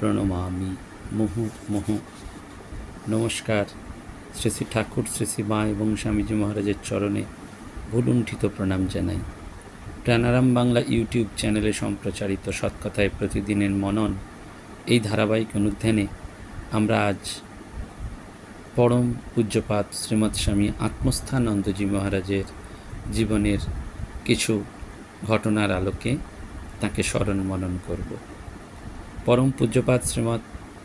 প্রণমামি। মুহু মুহু। নমস্কার। শ্রী শ্রী ঠাকুর, শ্রী শ্রী মা এবং স্বামীজি মহারাজের চরণে ভুলুণ্ঠিত প্রণাম জানাই। প্রাণারাম বাংলা ইউটিউব চ্যানেলে সম্প্রচারিত সৎকথায় প্রতিদিনের মনন এই ধারাবাহিক অনুধ্যানে আমরা আজ পরম পূজ্যপাত শ্রীমৎ স্বামী আত্মস্থানন্দজি মহারাজের জীবনের কিছু ঘটনার আলোকে তাকে স্মরণ মনন করব। পরম পূজ্যপাত শ্রীমৎ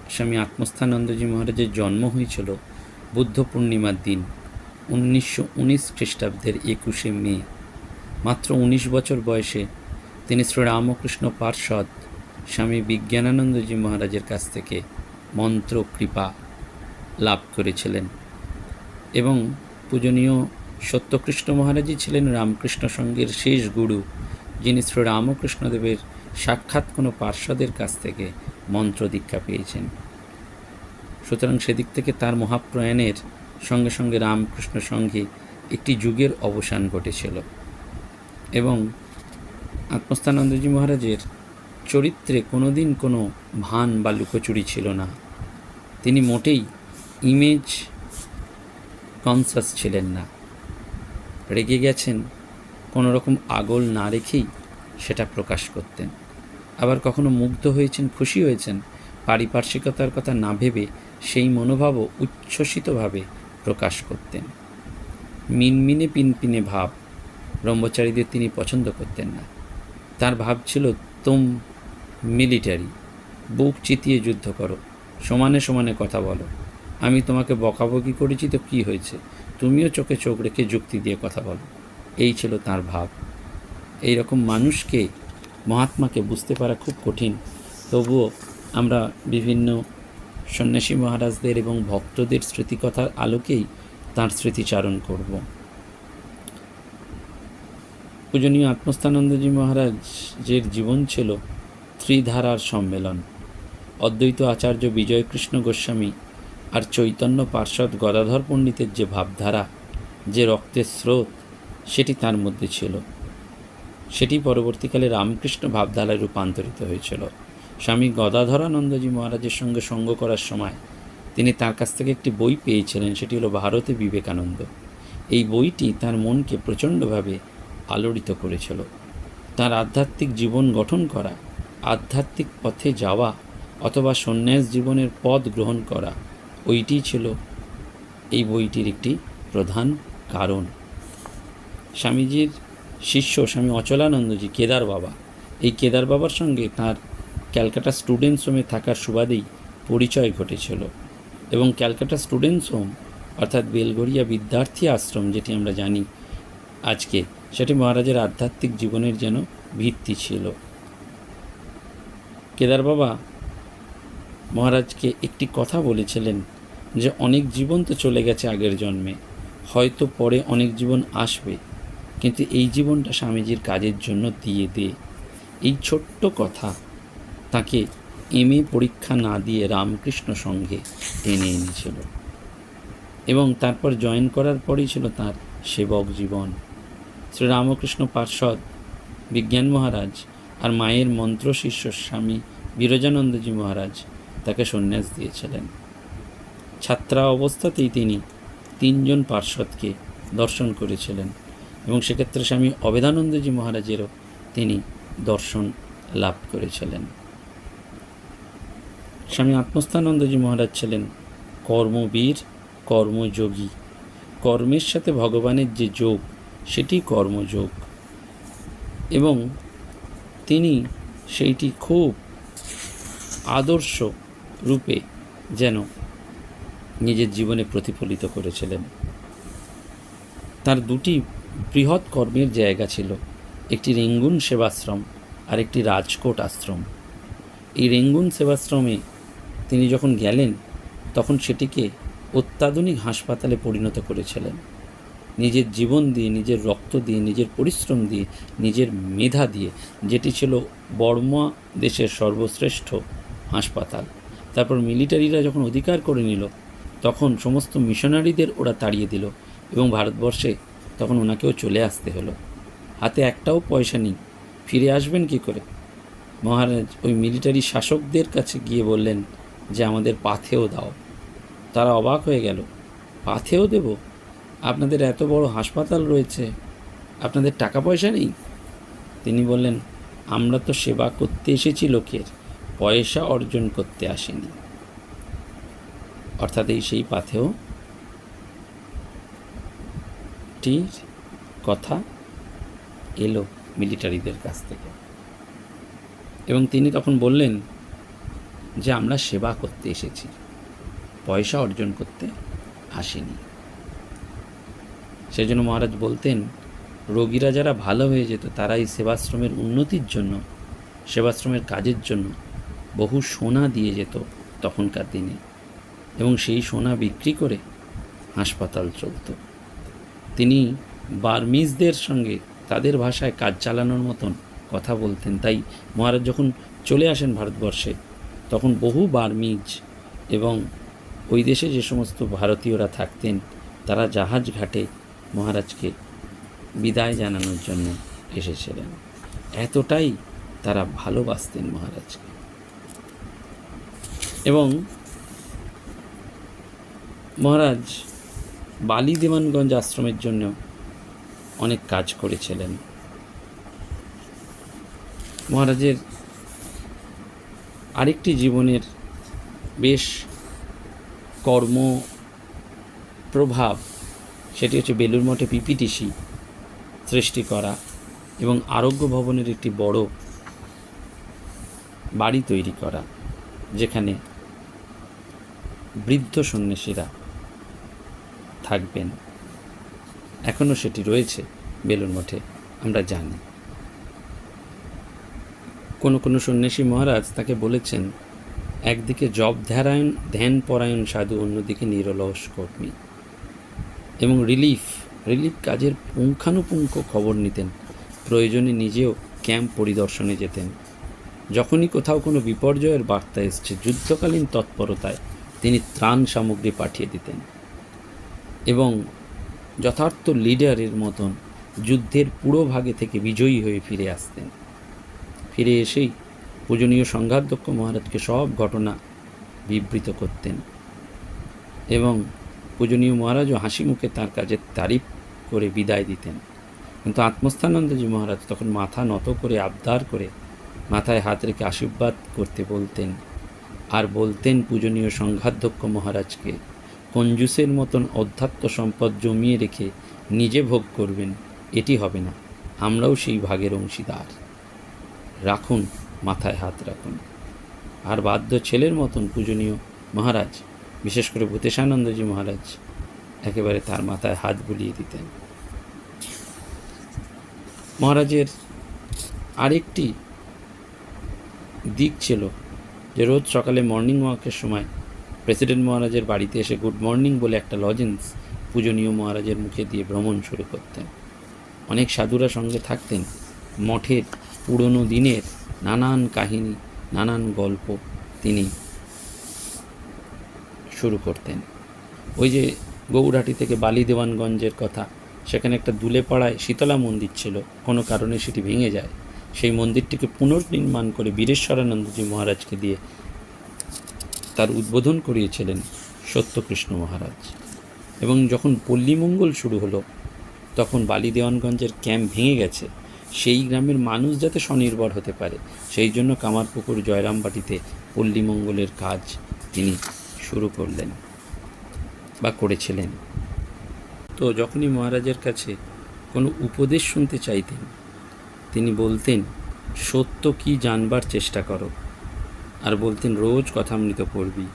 স্বামী আত্মস্থানন্দজি মহারাজের জন্ম হয়েছিল বুদ্ধ পূর্ণিমার দিন, উনিশশো উনিশ খ্রিস্টাব্দের একুশে মে। মাত্র উনিশ বছর বয়সে তিনি শ্রীরামকৃষ্ণ পার্ষদ স্বামী বিজ্ঞানানন্দজি মহারাজের কাছ থেকে মন্ত্র কৃপা লাভ করেছিলেন এবং পূজনীয় সত্যকৃষ্ণ মহারাজই ছিলেন রামকৃষ্ণ সঙ্গের শেষ গুরু, যিনি শ্রী রামকৃষ্ণদেবের সাক্ষাৎ কোনো পার্শ্বদের কাছ থেকে মন্ত্র দীক্ষা পেয়েছেন। সুতরাং সেদিক থেকে তার মহাপ্রয়াণের সঙ্গে সঙ্গে রামকৃষ্ণ সঙ্গে একটি যুগের অবসান ঘটেছিল এবং আত্মস্থানন্দজি মহারাজের চরিত্রে কোনোদিন কোনো ভান বা লুকোচুরি ছিল না। তিনি মোটেই ইমেজ কনসাস ছিলেন না। রেগে গেছেন কোনো রকম আগল না রেখেই সেটা প্রকাশ করতেন। আবার কখনো মুগ্ধ হয়েছেন, খুশি হয়েছেন? পারিপার্শ্বিকতার কথা না ভেবে সেই মনোভাবও উচ্ছ্বসিতভাবে প্রকাশ করতেন। মিনমিনে পিনপিনে ভাব। ব্রহ্মচারীদের তিনি পছন্দ করতেন না। তার ভাব ছিল, তুম মিলিটারি, বুক চিতিয়ে যুদ্ধ করো, সমানে সমানে কথা বলো। আমি তোমাকে বকাবকি করেছি তো কী হয়েছে? তুমিও চোখে চোখ রেখে যুক্তি দিয়ে কথা বলো। এই ছিল তার ভাব। এই রকম মানুষকে মহাত্মাকে বুঝতে পারা খুব কঠিন। তবুও আমরা বিভিন্ন সন্ন্যাসী মহারাজদের এবং ভক্তদের স্মৃতিকথার আলোকেই তাঁর স্মৃতিচারণ করব। পূজনীয় আত্মস্থানন্দজি মহারাজের জীবন ছিল ত্রিধারার সম্মেলন। অদ্বৈত আচার্য বিজয়কৃষ্ণ গোস্বামী আর চৈতন্য পার্ষদ গদাধর পণ্ডিতের যে ভাবধারা, যে রক্তের স্রোত, সেটি তার মধ্যে ছিল। সেটি পরবর্তীকালে রামকৃষ্ণ ভাবধারায় রূপান্তরিত হয়েছিল। স্বামী গদাধরানন্দজি মহারাজের সঙ্গে সঙ্গ করার সময় তিনি তার কাছ থেকে একটি বই পেয়েছিলেন, সেটি হলো ভারতে বিবেকানন্দ। এই বইটি তার মনকে প্রচণ্ডভাবে আলোড়িত করেছিল। তার আধ্যাত্মিক জীবন গঠন করা, আধ্যাত্মিক পথে যাওয়া অথবা সন্ন্যাস জীবনের পথ গ্রহণ করা, ওইটি ছিল এই বইটির একটি প্রধান কারণ। স্বামীজির শিষ্য স্বামী অচলানন্দজি কেদার বাবা। এই কেদার বাবার সঙ্গে তার ক্যালকাটা স্টুডেন্টস হোমে থাকার সুবাদেই পরিচয় ঘটেছিল এবং ক্যালকাটা স্টুডেন্টস হোম অর্থাৎ বেলগড়িয়া বিদ্যার্থী আশ্রম, যেটি আমরা জানি আজকে, সেটি মহারাজের আধ্যাত্মিক জীবনের যেন ভিত্তি ছিল। কেদার বাবা মহারাজকে একটি কথা বলেছিলেন যে, অনেক জীবন তো চলে গেছে আগের জন্মে, হয়তো পরে অনেক জীবন আসবে। কিন্তু এই জীবনটা স্বামীজির কাজের জন্য দিয়ে দে। এই ছোট্ট কথা তাকে এম পরীক্ষা না দিয়ে রামকৃষ্ণ সঙ্গে টেনে এনেছিল এবং তারপর জয়েন করার পরেই ছিল তার সেবক জীবন। শ্রীরামকৃষ্ণ পার্ষদ বিজ্ঞান মহারাজ আর মায়ের মন্ত্র শিষ্য স্বামী বিরজানন্দজি মহারাজ তাকে সন্ন্যাস দিয়েছিলেন। ছাত্রা অবস্থাতেই তিনি তিনজন পার্ষদকে দর্শন করেছিলেন। এবং সেক্ষেত্রে স্বামী অবেদানন্দজি মহারাজেরও তিনি দর্শন লাভ করেছিলেন। স্বামী আত্মস্থানন্দজি মহারাজ ছিলেন কর্মবীর, কর্মযোগী। কর্মের সাথে ভগবানের যে যোগ, সেটি কর্মযোগ। এবং তিনি সেইটি খুব আদর্শ রূপে যেন নিজের জীবনে প্রতিফলিত করেছিলেন। তার দুটি বৃহৎ কর্মের জায়গা ছিল। একটি রেঙ্গুন সেবাশ্রম আর একটি রাজকোট আশ্রম। এই রেঙ্গুন সেবাশ্রমে তিনি যখন গেলেন, তখন সেটিকে অত্যাধুনিক হাসপাতালে পরিণত করেছিলেন। নিজের জীবন দিয়ে, নিজের রক্ত দিয়ে, নিজের পরিশ্রম দিয়ে, নিজের মেধা দিয়ে যেটি ছিল বর্মা দেশের সর্বশ্রেষ্ঠ হাসপাতাল। তারপর মিলিটারিরা যখন অধিকার করে নিল, তখন সমস্ত মিশনারিদের ওরা তাড়িয়ে দিল এবং ভারতবর্ষে তখন ওনাকেও চলে আসতে হলো। হাতে একটাও পয়সা নেই। ফিরে আসবেন কি করে? মহারাজ ওই মিলিটারি শাসকদের কাছে গিয়ে বললেন যে আমাদের পাথেও দাও। তারা অবাক হয়ে গেল। পাথেও দেব? আপনাদের এত বড় হাসপাতাল রয়েছে। আপনাদের টাকা পয়সা নেই? তিনি বললেন, আমরা তো সেবা করতে এসেছি লোকের। পয়সা অর্জন করতে আসেনি। অর্থাৎ এই সেই পাথেও টির কথা এলো মিলিটারিদের কাছ থেকে। এবং তিনি তখন বললেন যে, আমরা সেবা করতে এসেছি। পয়সা অর্জন করতে আসেনি। সেই জন্য মহারাজ বলতেন, রোগীরা যারা ভালো হয়ে যেত তারা এই সেবাশ্রমের উন্নতির জন্য, সেবাশ্রমের কাজের জন্য বহু সোনা দিয়ে যেত তখনকার দিনে। এবং সেই সোনা বিক্রি করে হাসপাতাল চলত। তিনি বার্মিজদের সঙ্গে তাদের ভাষায় কাজ চালানোর মতন কথা বলতেন। তাই মহারাজ যখন চলে আসেন ভারতবর্ষে, তখন বহু বার্মিজ এবং ওই দেশে যে সমস্ত ভারতীয়রা থাকতেন, তারা জাহাজ ঘাটে মহারাজকে বিদায় জানানোর জন্য এসেছিলেন। এতটাই তারা ভালোবাসতেন মহারাজকে। এবং মহারাজ বালি দেওয়ানগঞ্জ আশ্রমের জন্য অনেক কাজ করেছিলেন। মহারাজের আরেকটি জীবনের বেশ কর্ম প্রভাব, সেটি হচ্ছে বেলুর মঠে পিপিটিসি সৃষ্টি করা এবং আরোগ্য ভবনের একটি বড় বাড়ি তৈরি করা, যেখানে বৃদ্ধ সন্ন্যাসীরা থাকবেন। এখনও সেটি রয়েছে বেলুর মঠে, আমরা জানি। কোনো কোনো সন্ন্যাসী মহারাজ তাকে বলেছেন, একদিকে জব ধ্যারায়ণ ধ্যান পরায়ণ সাধু, অন্যদিকে নিরলস কর্মী। এবং রিলিফ রিলিফ কাজের পুঙ্খানুপুঙ্খ খবর নিতেন। প্রয়োজনে নিজেও ক্যাম্প পরিদর্শনে যেতেন। যখনই কোথাও কোনো বিপর্যয়ের বার্তা এসছে, যুদ্ধকালীন তৎপরতায় তিনি ত্রাণ সামগ্রী পাঠিয়ে দিতেন। এবং যথার্থ লিডারের মতন যুদ্ধের পুরো ভাগে থেকে বিজয়ী হয়ে ফিরে আসতেন। ফিরে এসেই পূজনীয় সংঘাধ্যক্ষ মহারাজকে সব ঘটনা বিবৃত করতেন এবং পূজনীয় মহারাজও হাসি মুখে তার কাজের তারিফ করে বিদায় দিতেন। কিন্তু আত্মস্থানন্দজি মহারাজ তখন মাথা নত করে আবদার করে মাথায় হাত রেখে আশীর্বাদ করতে বলতেন। আর বলতেন পূজনীয় সংঘাধ্যক্ষ মহারাজকে কঞ্জুসের মতন অধ্যাত্ম সম্পদ জমিয়ে রেখে নিজে ভোগ করবেন, এটি হবে না। আমরাও সেই ভাগের অংশীদার। রাখুন, মাথায় হাত রাখুন। আর বাধ্য ছেলের মতন পূজনীয় মহারাজ, বিশেষ করে ভূতেশানন্দজি মহারাজ, একেবারে তার মাথায় হাত বুলিয়ে দিতেন। মহারাজের আরেকটি দিক ছিল যে রোজ সকালে মর্নিং ওয়াকের সময় প্রেসিডেন্ট মহারাজের বাড়িতে এসে গুড মর্নিং বলে একটা লজেন্স পূজনীয় মহারাজের মুখে দিয়ে ভ্রমণ শুরু করতেন। অনেক সাধুরা সঙ্গে থাকতেন। মঠের পুরনো দিনের নানান কাহিনী, নানান গল্প তিনি শুরু করতেন। ওই যে গৌরহাটি থেকে বালি দেওয়ানগঞ্জের কথা, সেখানে একটা দুলে পাড়ায় শীতলা মন্দির ছিল। কোনো কারণে সেটি ভেঙে যায়। সেই মন্দিরটিকে পুনর্নির্মাণ করে বীরেশ্বরানন্দজি মহারাজকে দিয়ে তার উদ্বোধন করিয়েছিলেন সত্যকৃষ্ণ মহারাজ। এবং যখন পল্লীমঙ্গল শুরু হলো, তখন বালি দেওয়ানগঞ্জের ক্যাম্প ভেঙে গেছে। সেই গ্রামের মানুষ যাতে স্বনির্ভর হতে পারে, সেই জন্য কামারপুকুর জয়রামবাটিতে পল্লীমঙ্গলের কাজ তিনি শুরু করলেন বা করেছিলেন। তো যখনই মহারাজের কাছে কোনো উপদেশ শুনতে চাইতেন, তিনি বলতেন, সত্য কি জানবার চেষ্টা করো। আর বলতেন, রোজ কথা কথামৃত পড়বি।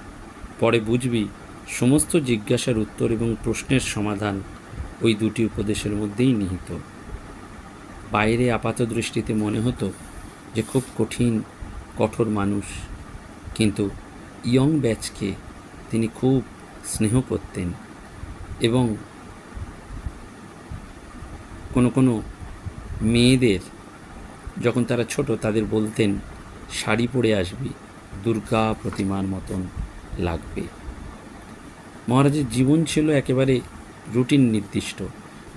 পরে বুঝবি, সমস্ত জিজ্ঞাসার উত্তর এবং প্রশ্নের সমাধান ওই দুটি উপদেশের মধ্যেই নিহিত। বাইরে আপাত দৃষ্টিতে মনে হতো যে খুব কঠিন, কঠোর মানুষ, কিন্তু ইয়ং ব্যাচকে তিনি খুব স্নেহ করতেন এবং কোনো কোনো মেয়েদের, যখন তারা ছোট, তাদের বলতেন, শাড়ি পরে আসবি। দুর্গা প্রতিমার মতন লাগবে। মহারাজের জীবন ছিল একেবারে রুটিন নির্দিষ্ট।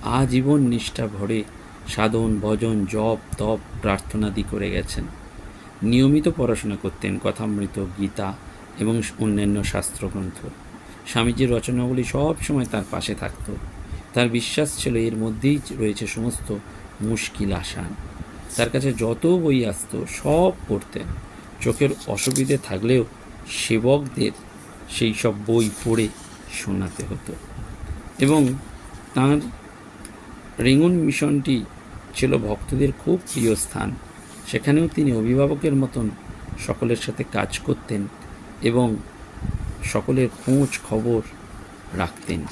আজীবন নিষ্ঠা ভরে সাধন, ভজন, জপ, তপ, প্রার্থনাদি করে গেছেন। নিয়মিত পড়াশোনা করতেন কথামৃত, গীতা এবং অন্যান্য শাস্ত্রগ্রন্থ। স্বামীজির রচনাগুলি সব সময় তার পাশে থাকত। তার বিশ্বাস ছিল এর মধ্যেই রয়েছে সমস্ত মুশকিল আসান। তার কাছে যত বই আসতো সব পড়তেন। চোখের অসুবিধে থাকলেও সেবকদের সেই সব বই পড়ে শোনাতে হতো। এবং তার রেঙ্গুন মিশনটি ছিল ভক্তদের খুব প্রিয় স্থান। সেখানেও তিনি অভিভাবকের মতন সকলের সাথে কাজ করতেন এবং সকলের খোঁজ খবর রাখতেন।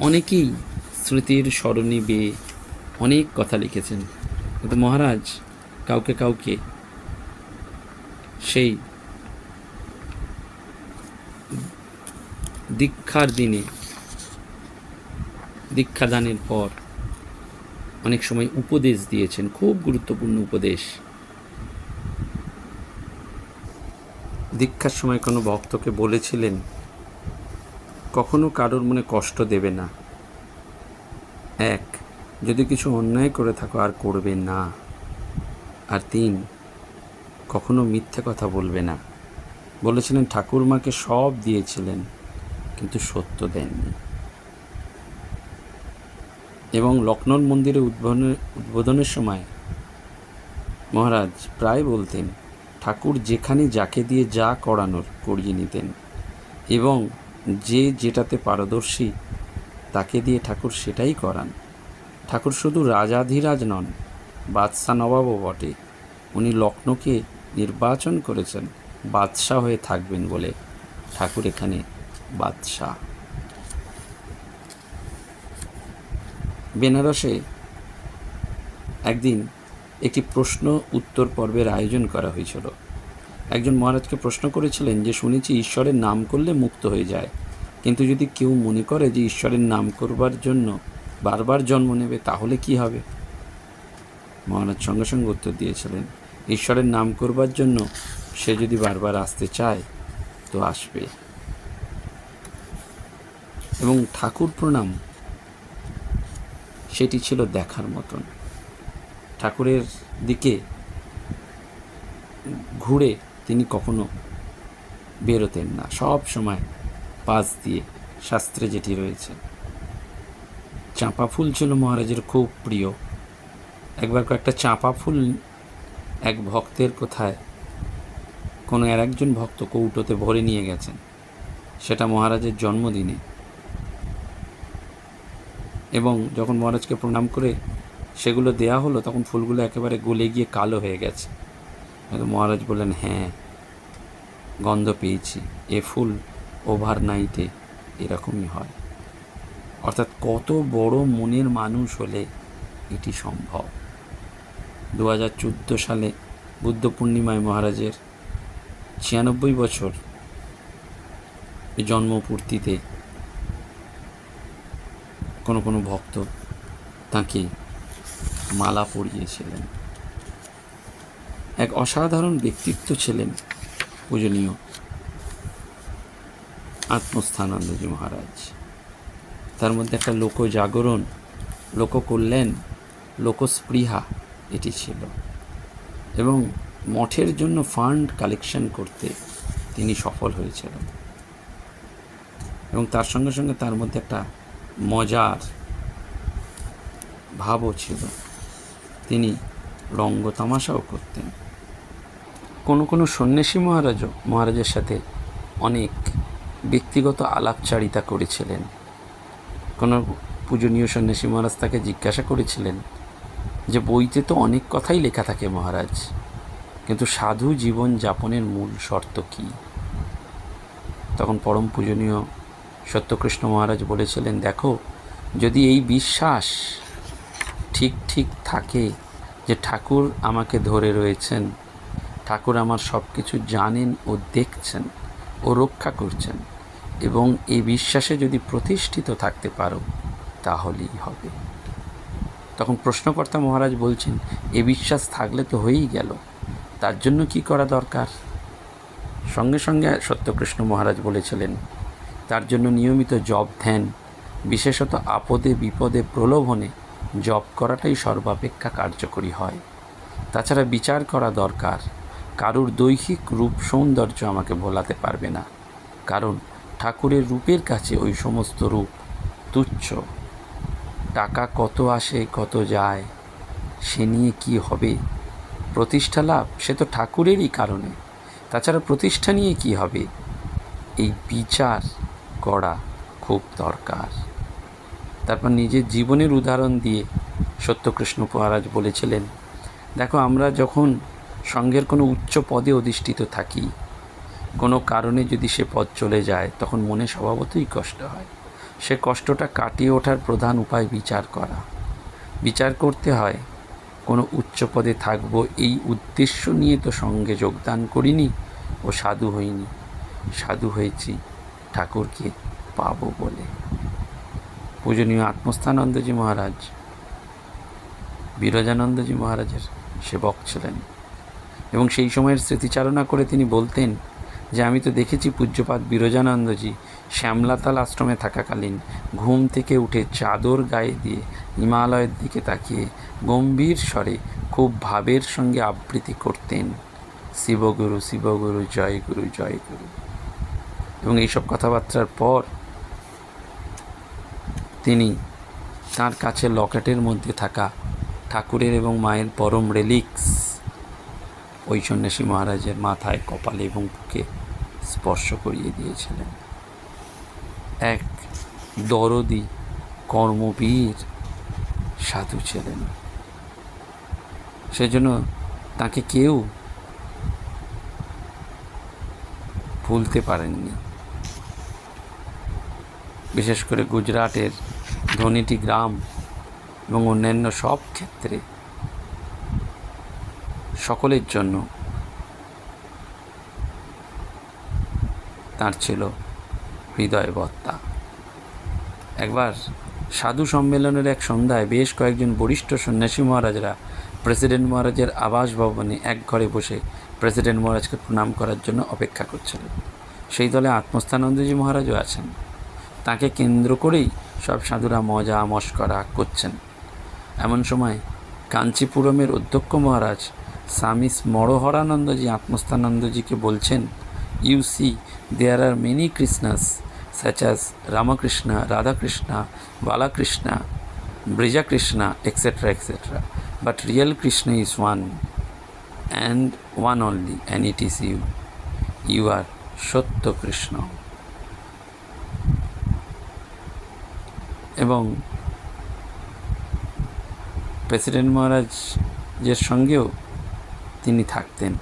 অনেকেই স্মৃতির স্মরণী বেয়ে অনেক কথা লিখেছেন। কিন্তু মহারাজ, কাউকে কাউকে সেই দীক্ষার দিনে, দীক্ষাদানের পর অনেক সময় উপদেশ দিয়েছেন, খুব গুরুত্বপূর্ণ উপদেশ। দীক্ষার সময় কোনো ভক্তকে বলেছিলেন, কখনো কারোর মনে কষ্ট দেবে না। এক যদি কিছু অন্যায় করে থাকো, আর করবে না। আর তিন, কখনো মিথ্যে কথা বলবে না। বলেছিলেন, ঠাকুরমাকে সব দিয়েছিলেন, কিন্তু সত্য দেননি। এবং লক্ষ্ণৌর মন্দিরে উদ্বোধনের উদ্বোধনের সময় মহারাজ প্রায় বলতেন, ঠাকুর যেখানে যাকে দিয়ে যা করানোর করিয়ে নিতেন, এবং যে যেটাতে পারদর্শী, তাকে দিয়ে ঠাকুর সেটাই করান। ঠাকুর শুধু রাজাধিরাজ নন, বাদশাহ নবাবও বটে। উনি লক্ষ্ণৌকে নির্বাচন করেছেন, বাদশাহ হয়ে থাকবেন বলে ঠাকুর এখানে বাদশাহ। বেনারসে একদিন একটি প্রশ্ন উত্তর পর্বের আয়োজন করা হয়েছিল। একজন মহারাজকে প্রশ্ন করেছিলেন যে, শুনেছি ঈশ্বরের নাম করলে মুক্ত হয়ে যায়। কিন্তু যদি কেউ মনে করে যে ঈশ্বরের নাম করবার জন্য বারবার জন্ম নেবে, তাহলে কি হবে? মহারাজ সঙ্গে সঙ্গে উত্তর দিয়েছিলেন, ঈশ্বরের নাম করবার জন্য সে যদি বারবার আসতে চায়, তো আসবে। এবং ঠাকুর প্রণাম, সেটি ছিল দেখার মতন। ঠাকুরের দিকে ঘুরে তিনি কখনো বেরোতেন না। সব সময় পাশ দিয়ে শাস্ত্রে যেটি রয়েছে চাঁপা ফুল ছিল মহারাজের খুব প্রিয়। একবার কয়েকটা চাঁপা ফুল এক ভক্তের কোথায়, কোনো আর একজন ভক্ত কৌটোতে ভরে নিয়ে গেছেন। সেটা মহারাজের জন্মদিনে। এবং যখন মহারাজকে প্রণাম করে সেগুলো দেয়া হলো, তখন ফুলগুলো একেবারে গলে গিয়ে কালো হয়ে গেছে। মহারাজ বললেন হ্যাঁ গন্ধ পেয়েছি। এ ফুল ওভার নাইটে এরকমই হয়। অর্থাৎ কত বড় মনের মানুষ হলে এটি সম্ভব? দু হাজার চোদ্দ সালে বুদ্ধ পূর্ণিমায় মহারাজের ছিয়ানব্বই বছর জন্মপূর্তিতে কোনো কোনো ভক্ত তাকে মালা পরিয়েছিলেন। এক অসাধারণ ব্যক্তিত্ব ছিলেন পূজনীয় আত্মস্থানন্দজি মহারাজ। তার মধ্যে একটা লোক জাগরণ লোককল্যাণ, লোকস্পৃহা এটি ছিল। এবং মঠের জন্য ফান্ড কালেকশন করতে তিনি সফল হয়েছিলেন। এবং তার সঙ্গে সঙ্গে তার মধ্যে একটা মজার ভাবও ছিল। তিনি রঙ্গ তামাশাও করতেন। কোনো কোনো সন্ন্যাসী মহারাজও মহারাজের সাথে অনেক ব্যক্তিগত আলাপচারিতা করেছিলেন। কোনো পূজনীয় সন্ন্যাসী মহারাজ তাকে জিজ্ঞাসা করেছিলেন যে বইতে তো অনেক কথাই লেখা থাকে মহারাজ, কিন্তু সাধু জীবন যাপনের মূল শর্ত কী? তখন পরম পূজনীয় সত্যকৃষ্ণ মহারাজ বলেছিলেন, দেখো, যদি এই বিশ্বাস ঠিক ঠিক থাকে যে ঠাকুর আমাকে ধরে রয়েছেন, ঠাকুর আমার সব কিছু জানেন ও দেখছেন ও রক্ষা করছেন এবং এই বিশ্বাসে যদি প্রতিষ্ঠিত থাকতে পারো, তাহলেই হবে। তখন প্রশ্নকর্তা মহারাজ বলছেন, এ বিশ্বাস থাকলে তো হয়েই গেল। তার জন্য কি করা দরকার? সঙ্গে সঙ্গে সত্যকৃষ্ণ মহারাজ বলেছিলেন, তার জন্য নিয়মিত জপ ধ্যান, বিশেষত আপদে বিপদে প্রলোভনে জপ করাটাই সর্বাপেক্ষা কার্যকরী হয়। তাছাড়া বিচার করা দরকার। কারুর দৈহিক রূপ সৌন্দর্য আমাকে ভোলাতে পারবে না। কারণ ঠাকুরের রূপের কাছে ওই সমস্ত রূপ তুচ্ছ। টাকা কত আসে, কত যায়, সে নিয়ে কি হবে? প্রতিষ্ঠা লাভ সে তো ঠাকুরেরই কারণে। তাছাড়া প্রতিষ্ঠা নিয়ে কি হবে? এই বিচার করা খুব দরকার। তারপর নিজের জীবনের উদাহরণ দিয়ে সত্যকৃষ্ণ মহারাজ বলেছিলেন, দেখো, আমরা যখন সঙ্গের কোনো উচ্চ পদে অধিষ্ঠিত থাকি কোনো কারণে যদি সে পথ চলে যায়, তখন মনে স্বভাবতই কষ্ট হয়। সে কষ্টটা কাটিয়ে ওঠার প্রধান উপায় বিচার করা। বিচার করতে হয়, কোনো উচ্চ পদে থাকব এই উদ্দেশ্য নিয়ে তো সঙ্গে যোগদান করিনি ও সাধু হইনি। সাধু হয়েছি, ঠাকুরকে পাবো বলে। পূজনীয় আত্মস্থানন্দজি মহারাজ, বিরজানন্দজি মহারাজের সেবক ছিলেন এবং সেই সময়ের স্মৃতিচারণা করে তিনি বলতেন যে আমি তো দেখেছি পূজ্যপাত বিরজানন্দজি শ্যামলাতাল আশ্রমে থাকাকালীন ঘুম থেকে উঠে চাদর গায়ে দিয়ে হিমালয়ের দিকে তাকিয়ে গম্ভীর স্বরে খুব ভাবের সঙ্গে আবৃত্তি করতেন, শিবগুরু শিবগুরু, জয় গুরু জয় গুরু। এবং এইসব কথাবার্তার পর তিনি তার কাছে লকেটের মধ্যে থাকা ঠাকুরের এবং মায়ের পরম রেলিক্স ওই সন্ন্যাসী মহারাজের মাথায়, কপালে এবং বুকে স্পর্শ করিয়ে দিয়েছিলেন। এক দরদি কর্মবীর সাধু ছিলেন। সেজন্য তাকে কেউ ভুলতে পারেননি। বিশেষ করে গুজরাটের ধনীটি গ্রাম এবং অন্যান্য সব ক্ষেত্রে সকলের জন্য তার ছিল হৃদয়বত্তা একবার সাধু সম্মেলনের এক সন্ধ্যায় বেশ কয়েকজন বরিষ্ঠ সন্ন্যাসী মহারাজরা প্রেসিডেন্ট মহারাজের আবাস ভবনে এক ঘরে বসে প্রেসিডেন্ট মহারাজকে প্রণাম করার জন্য অপেক্ষা করছিলেন। সেই দলে আত্মস্থানন্দজি মহারাজও আছেন। তাকে কেন্দ্র করেই সব সাধুরা মজা মস্করা করছেন। এমন সময় কাঞ্চিপুরমের অধ্যক্ষ মহারাজ স্বামী স্মরহরানন্দজি আত্মস্থানন্দজিকে বলছেন you see there are many Krishnas such as Ramakrishna, Radhakrishna, Balakrishna, Brija Krishna, etc. etc. But real Krishna is one and one only, and it is you. You are সত্য কৃষ্ণ এবং প্রেসিডেন্ট মহারাজের সঙ্গেও তিনি থাকতেন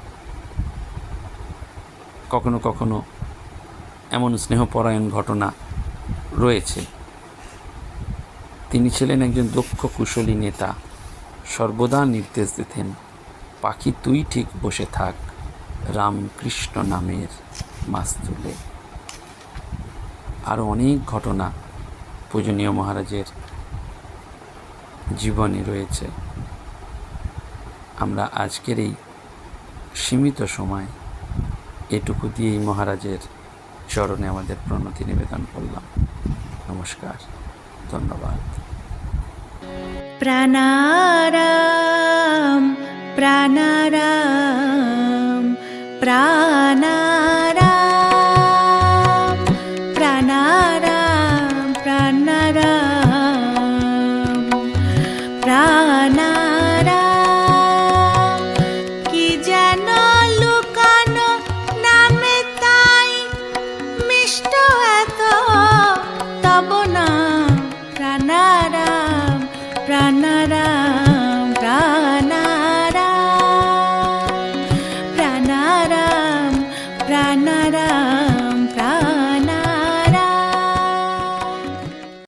কখনো কখনো এমন স্নেহপরায়ণ ঘটনা রয়েছে। তিনি ছিলেন একজন দক্ষ কুশলী নেতা। সর্বদা নির্দেশ দিতেন, পাখি তুই ঠিক বসে থাক, রামকৃষ্ণ নামের মাছ মাস্তুলে। আরও অনেক ঘটনা পূজনীয় মহারাজের জীবনে রয়েছে। আমরা আজকের এই সীমিত সময় এটুকু দিয়েই মহারাজের চরণে আমাদের প্রণতি নিবেদন করলাম। নমস্কার ধন্যবাদ। প্রাণারাম প্রাণারাম প্রাণারাম।